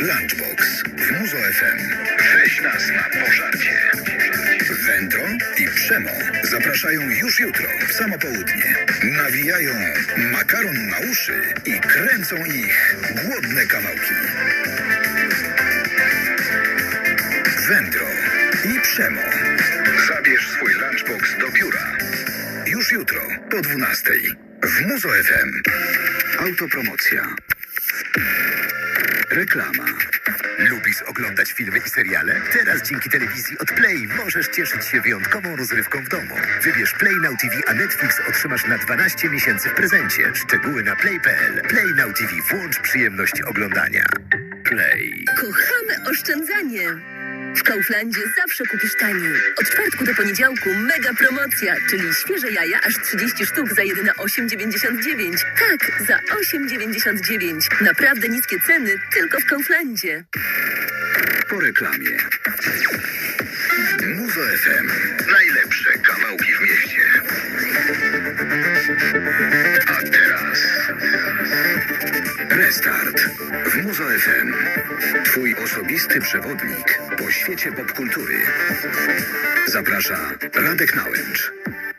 Lunchbox w Muzo FM. Weź nas na pożarcie. Wędro i Przemo zapraszają już jutro w samo południe. Nawijają makaron na uszy i kręcą ich głodne kawałki. Wędro i Przemo. Zabierz swój lunchbox do biura. Już jutro po 12 w Muzo FM. Autopromocja. Reklama. Lubisz oglądać filmy i seriale? Teraz dzięki telewizji od Play możesz cieszyć się wyjątkową rozrywką w domu. Wybierz Play Now TV, a Netflix otrzymasz na 12 miesięcy w prezencie. Szczegóły na play.pl. Play Now TV. Włącz przyjemność oglądania. Play. Kochamy oszczędzanie. W Kauflandzie zawsze kupisz taniej. Od czwartku do poniedziałku mega promocja, czyli świeże jaja aż 30 sztuk za jedyne 8,99. Tak, za 8,99. Naprawdę niskie ceny tylko w Kauflandzie. Po reklamie. Muzo FM. Restart. W Muzo FM. Twój osobisty przewodnik po świecie popkultury. Zaprasza Radek Nałęcz.